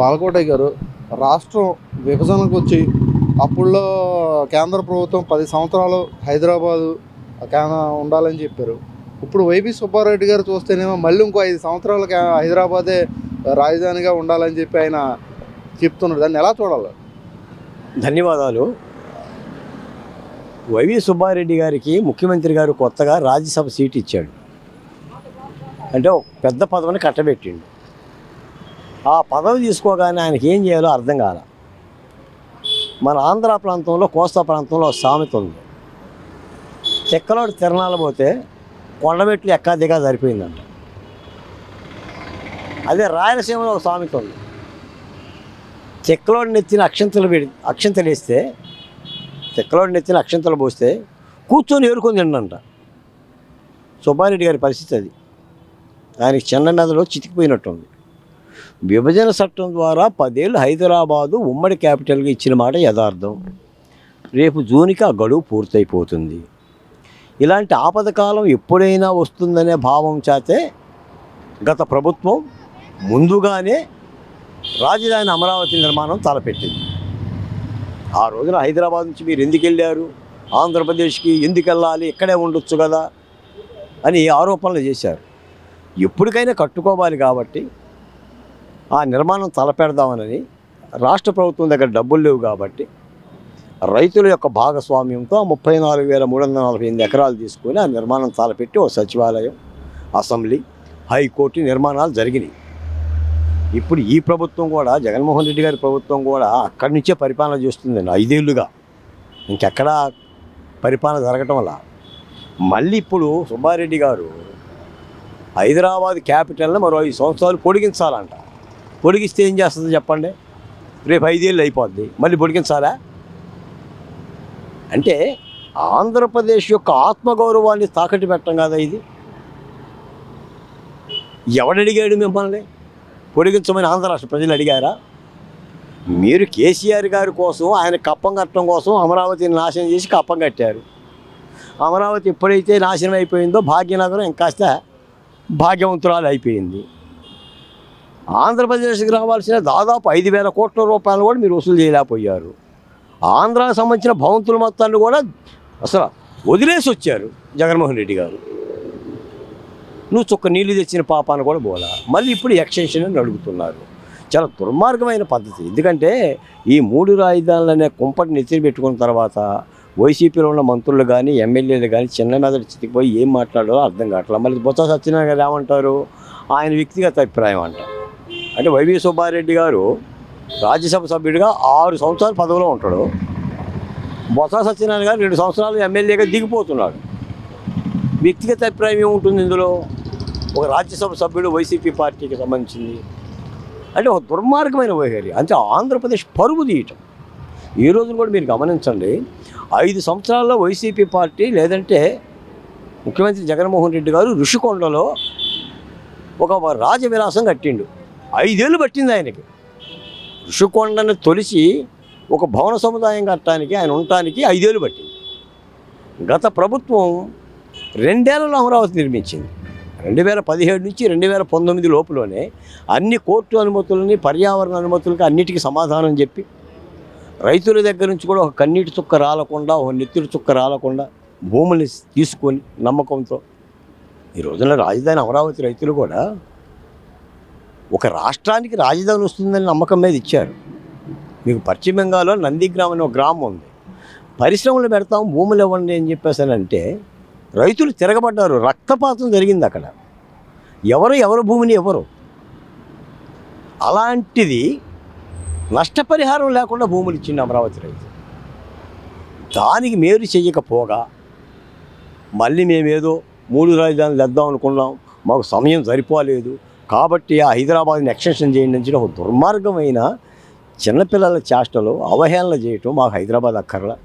బాలకోటయ్య గారు రాష్ట్రం విభజనకు వచ్చి అప్పుల్లో కేంద్ర ప్రభుత్వం పది సంవత్సరాలు హైదరాబాదు ఉండాలని చెప్పారు. ఇప్పుడు వైపీ సుబ్బారెడ్డి గారు చూస్తేనేమో మళ్ళీ ఇంకో ఐదు సంవత్సరాలు హైదరాబాదే రాజధానిగా ఉండాలని చెప్పి ఆయన చెప్తున్నారు. దాన్ని ఎలా చూడాలి? ధన్యవాదాలు. వైవి సుబ్బారెడ్డి గారికి ముఖ్యమంత్రి గారు కొత్తగా రాజ్యసభ సీట్ ఇచ్చాడు. అంటే పెద్ద పదవిని కట్టబెట్టిండు. ఆ పదవి తీసుకోగానే ఆయనకి ఏం చేయాలో అర్థం కాల. మన ఆంధ్ర ప్రాంతంలో కోస్తా ప్రాంతంలో ఒక సామెత ఉంది. చెక్కలోడు తిరణాలు పోతే కొండమెట్లు ఎక్కా దిగా సరిపోయిందంట. అదే రాయలసీమలో ఒక సామెత ఉంది. చెక్కలోడు నెత్తిన అక్షంతలు పెడి అక్షంతలు వేస్తే చెక్కలోడు నెత్తిన అక్షంతలు పోస్తే కూర్చొని ఏరుకొని తిండంట సుబ్బారెడ్డి గారి పరిస్థితి అది. ఆయనకి చిన్న నదిలో చితికిపోయినట్టుంది. విభజన చట్టం ద్వారా పదేళ్ళు హైదరాబాదు ఉమ్మడి క్యాపిటల్గా ఇచ్చిన మాట యథార్థం. రేపు జూన్కి ఆ గడువు పూర్తయిపోతుంది. ఇలాంటి ఆపద కాలం ఎప్పుడైనా వస్తుందనే భావం చేతే గత ప్రభుత్వం ముందుగానే రాజధాని అమరావతి నిర్మాణం తలపెట్టింది. ఆ రోజున హైదరాబాద్ నుంచి మీరు ఎందుకు వెళ్ళారు? ఆంధ్రప్రదేశ్కి ఎందుకు వెళ్ళాలి? ఇక్కడే ఉండొచ్చు కదా అని ఆరోపణలు చేశారు. ఎప్పటికైనా కట్టుకోవాలి కాబట్టి ఆ నిర్మాణం తలపెడదామనని రాష్ట్ర ప్రభుత్వం దగ్గర డబ్బులు లేవు కాబట్టి రైతుల యొక్క భాగస్వామ్యంతో ముప్పై నాలుగు వేల మూడు వందల నలభై ఎనిమిది ఎకరాలు తీసుకొని ఆ నిర్మాణం తలపెట్టి ఓ సచివాలయం అసెంబ్లీ హైకోర్టు నిర్మాణాలు జరిగినాయి. ఇప్పుడు ఈ ప్రభుత్వం కూడా జగన్మోహన్ రెడ్డి గారి ప్రభుత్వం కూడా అక్కడి నుంచే పరిపాలన చేస్తుందండి ఐదేళ్ళుగా. ఇంకెక్కడా పరిపాలన జరగటం వల్ల. మళ్ళీ ఇప్పుడు సుబ్బారెడ్డి గారు హైదరాబాద్ క్యాపిటల్ని మరో ఐదు సంవత్సరాలు పొడిగించాలంట. పొడిగిస్తే ఏం చేస్తుంది చెప్పండి? రేపు ఐదేళ్ళు అయిపోద్ది. మళ్ళీ పొడిగించాలా అంటే ఆంధ్రప్రదేశ్ యొక్క ఆత్మగౌరవాన్ని తాకట్టు పెట్టడం కదా ఇది? ఎవడడిగాడు మిమ్మల్ని? పొడిగించమని ఆంధ్ర రాష్ట్ర ప్రజలు అడిగారా? మీరు కేసీఆర్ గారి కోసం ఆయన కప్పం కట్టడం కోసం అమరావతిని నాశనం చేసి కప్పం కట్టారు. అమరావతి ఎప్పుడైతే నాశనం అయిపోయిందో భాగ్యనగరం ఇంకాస్త భాగ్యవంతురాలు అయిపోయింది. ఆంధ్రప్రదేశ్కి రావాల్సిన దాదాపు ఐదు వేల కోట్ల రూపాయలు కూడా మీరు వసూలు చేయలేకపోయారు. ఆంధ్రాకు సంబంధించిన భవంతుల మొత్తాన్ని కూడా అసలు వదిలేసి వచ్చారు జగన్మోహన్ రెడ్డి గారు. నువ్వు చుక్క నీళ్ళు తెచ్చిన పాపాన్ని కూడా పోలా. మళ్ళీ ఇప్పుడు ఎక్స్టెన్షన్ అని అడుగుతున్నారు. చాలా దుర్మార్గమైన పద్ధతి. ఎందుకంటే ఈ మూడు రాజధానులు అనే కుంపటి నెత్తిని పెట్టుకున్న తర్వాత వైసీపీలో ఉన్న మంత్రులు కానీ ఎమ్మెల్యేలు కానీ చిన్న మెదడు చితికిపోయి ఏం మాట్లాడాలో అర్థం కావట్లేదు మళ్ళీ బొత్స సత్యనారాయణ గారు ఏమంటారు? ఆయన వ్యక్తిగత అభిప్రాయం అంటారు అంటే వైవి సుబ్బారెడ్డి గారు రాజ్యసభ సభ్యుడిగా ఆరు సంవత్సరాలు పదవిలో ఉంటాడు. బొత్స సత్యనారాయణ గారు రెండు సంవత్సరాలు ఎమ్మెల్యేగా దిగిపోతున్నాడు. వ్యక్తిగత అభిప్రాయం ఏముంటుంది ఇందులో? ఒక రాజ్యసభ సభ్యుడు వైసీపీ పార్టీకి సంబంధించింది. అంటే ఒక దుర్మార్గమైన వైఖరి. అంటే ఆంధ్రప్రదేశ్ పరుగు తీయటం. ఈ రోజున కూడా మీరు గమనించండి. ఐదు సంవత్సరాల్లో వైసీపీ పార్టీ లేదంటే ముఖ్యమంత్రి జగన్మోహన్ రెడ్డి గారు ఋషికొండలో ఒక రాజవిలాసం కట్టిండు. ఐదేళ్ళు పట్టింది ఆయనకి. ఋషికొండను తొలిచి ఒక భవన సముదాయం కట్టడానికి ఆయన ఉండటానికి ఐదేళ్ళు పట్టింది. గత ప్రభుత్వం రెండేళ్ళలో అమరావతి నిర్మించింది. రెండు వేల పదిహేడు నుంచి రెండు వేల పంతొమ్మిది లోపులోనే అన్ని కోర్టు అనుమతులని పర్యావరణ అనుమతులకి అన్నిటికీ సమాధానం చెప్పి రైతుల దగ్గర నుంచి కూడా ఒక కన్నీటి చుక్క రాలకుండా ఒక నెత్తిడి చుక్క రాలకుండా భూముల్ని తీసుకొని నమ్మకంతో ఈ రోజున రాజధాని అమరావతి రైతులు కూడా ఒక రాష్ట్రానికి రాజధాని వస్తుందని నమ్మకం మీద ఇచ్చారు. మీకు పశ్చిమ బెంగాల్లో నందిగ్రామ్ అనే ఒక గ్రామం ఉంది. పరిశ్రమలు పెడతాం భూములు ఇవ్వండి అని చెప్పేసానంటే రైతులు తిరగబడ్డారు. రక్తపాతం జరిగింది అక్కడ. ఎవరు ఎవరు భూమిని ఎవరు అలాంటిది నష్టపరిహారం లేకుండా భూములు ఇచ్చింది అమరావతి రైతు. దానికి మేలు చెయ్యకపోగా మళ్ళీ మేమేదో మూడు రాజధానులు తెద్దాం అనుకున్నాం. మాకు సమయం సరిపోలేదు. కాబట్టి ఆ హైదరాబాద్ని ఎక్స్టెన్షన్ చేయండి అని ఒక దుర్మార్గమైన చిన్నపిల్లల చేష్టలు అవహేళన చేయటం మాకు హైదరాబాద్ అక్కర్ల.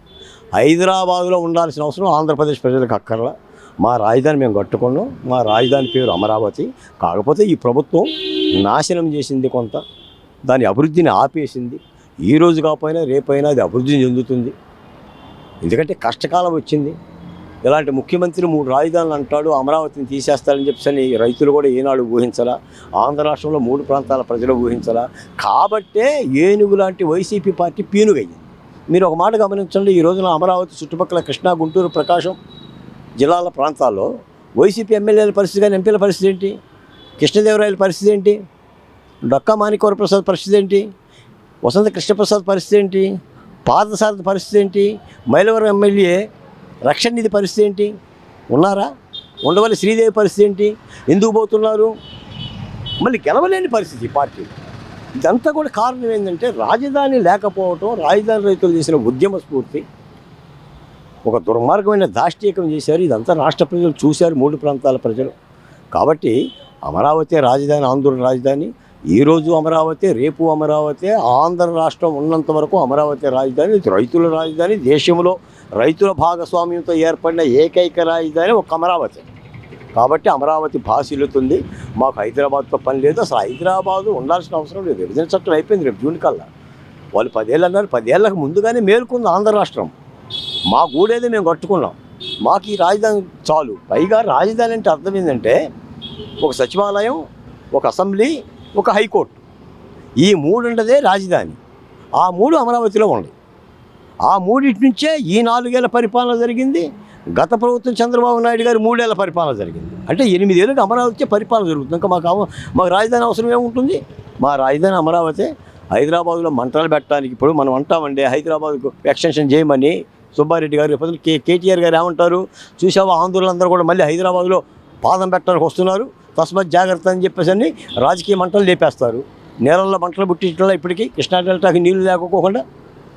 హైదరాబాద్లో ఉండాల్సిన అవసరం ఆంధ్రప్రదేశ్ ప్రజలకు అక్కర్ల. మా రాజధాని మేము కట్టుకున్నాం. మా రాజధాని పేరు అమరావతి. కాకపోతే ఈ ప్రభుత్వం నాశనం చేసింది కొంత. దాని అభివృద్ధిని ఆపేసింది. ఈ రోజు కాకపోయినా రేపైనా అది అభివృద్ధి చెందుతుంది. ఎందుకంటే కష్టకాలం వచ్చింది. ఇలాంటి ముఖ్యమంత్రి మూడు రాజధానులు అంటాడు అమరావతిని తీసేస్తారని చెప్పని రైతులు కూడా ఏనాడు ఊహించలా. ఆంధ్ర రాష్ట్రంలో మూడు ప్రాంతాల ప్రజలు ఊహించలా. కాబట్టే ఏనుగు లాంటి వైసీపీ పార్టీ పీనుగయ్యింది. మీరు ఒక మాట గమనించండి ఈ రోజున అమరావతి చుట్టుపక్కల కృష్ణా గుంటూరు ప్రకాశం జిల్లాల ప్రాంతాల్లో వైసీపీ ఎమ్మెల్యేల పరిస్థితి కానీ ఎంపీల పరిస్థితి ఏంటి? కృష్ణదేవరాయల పరిస్థితి ఏంటి? డొక్కా మాణిక్యవర ప్రసాద్ పరిస్థితి ఏంటి? వసంత కృష్ణప్రసాద్ పరిస్థితి ఏంటి? పాదసారథి పరిస్థితి ఏంటి? మైలవరం ఎమ్మెల్యే రక్షణ నిధి పరిస్థితి ఏంటి? ఉన్నారా? ఉండవల్లి శ్రీదేవి పరిస్థితి ఏంటి? ఎందుకు పోతున్నారు? మళ్ళీ గెలవలేని పరిస్థితి ఈ పార్టీ. ఇదంతా కూడా కారణం ఏంటంటే రాజధాని లేకపోవటం రాజధాని రైతులు చేసిన ఉద్యమ స్ఫూర్తి. ఒక దుర్మార్గమైన దాష్టీకం చేశారు. ఇదంతా రాష్ట్ర ప్రజలు చూశారు. మూడు ప్రాంతాల ప్రజలు. కాబట్టి అమరావతి రాజధాని ఆంధ్ర రాజధాని ఈరోజు అమరావతి రేపు అమరావతి ఆంధ్ర రాష్ట్రం ఉన్నంత వరకు అమరావతి రాజధాని రైతుల రాజధాని దేశంలో రైతుల భాగస్వామ్యంతో ఏర్పడిన ఏకైక రాజధాని ఒక అమరావతి. కాబట్టి అమరావతి భాషిల్లుతుంది మాకు హైదరాబాద్తో పని లేదు. అసలు హైదరాబాదు ఉండాల్సిన అవసరం లేదు. విభజన చట్టం అయిపోయింది రేపు జూన్ కల్లా. వాళ్ళు పదేళ్ళు అన్నారు. పదేళ్ళకు ముందుగానే మేలుకుంది ఆంధ్ర రాష్ట్రం. మా గూడేది మేము కట్టుకున్నాం. మాకు ఈ రాజధాని చాలు. పైగా రాజధాని అంటే అర్థం ఏంటంటే ఒక సచివాలయం ఒక అసెంబ్లీ ఒక హైకోర్టు. ఈ మూడు ఉండదే రాజధాని. ఆ మూడు అమరావతిలో ఉన్నాయి. ఆ మూడింటి నుంచే ఈ నాలుగేళ్ళ పరిపాలన జరిగింది. గత ప్రభుత్వం చంద్రబాబు నాయుడు గారు మూడేళ్ళ పరిపాలన జరిగింది. అంటే ఎనిమిదేళ్ళకి అమరావతి పరిపాలన జరుగుతుంది. ఇంకా మాకు మాకు రాజధాని అవసరం ఏముంటుంది? మా రాజధాని అమరావతి. హైదరాబాద్లో మంటలు పెట్టడానికి ఇప్పుడు మనం అంటామండి హైదరాబాద్కు ఎక్స్టెన్షన్ చేయమని సుబ్బారెడ్డి గారు కే కేటీఆర్ గారు ఏమంటారు? చూసావా ఆందోళన కూడా మళ్ళీ హైదరాబాద్లో పాదం పెట్టడానికి వస్తున్నారు. తస్మత్ జాగ్రత్త అని చెప్పేసి అని రాజకీయ మంటలు లేపేస్తారు. నేలల్లో మంటలు పుట్టించడంలో ఇప్పటికీ కృష్ణా డెల్టాకి నీళ్ళు లేకపోకుండా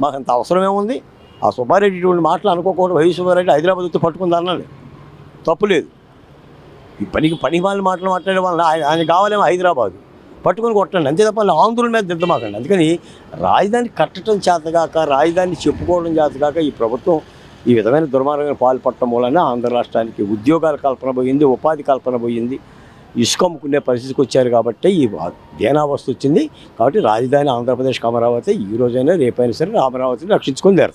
మాకు అంత అవసరమేముంది ఆ సుబ్బారెడ్డి ఇటువంటి మాటలు అనుకోకుండా వై సుబ్బారెడ్డి హైదరాబాద్ వచ్చి పట్టుకుంది అన్నది తప్పు లేదు. ఈ పనికి పని వాళ్ళు మాటలు మాట్లాడే వాళ్ళ ఆయన ఆయన కావాలేమో హైదరాబాద్. పట్టుకొని కొట్టండి. అంతే తప్ప ఆంధ్రుల మీద దిద్దమాకండి అందుకని రాజధాని కట్టడం చేతగాక రాజధాని చెప్పుకోవడం చేతగాక ఈ ప్రభుత్వం ఈ విధమైన దుర్మార్గమైన పాల్పడటం వలన ఆంధ్ర రాష్ట్రానికి ఉద్యోగాల కల్పన పోయింది ఉపాధి కల్పన పోయింది. ఇసుక అమ్ముకునే పరిస్థితికి వచ్చారు కాబట్టి ఈ దేనావస్థ వచ్చింది కాబట్టి రాజధాని ఆంధ్రప్రదేశ్ అమరావతి ఈ రోజైనా రేపైనా సరే అమరావతిని రక్షించుకొని తీరుతాం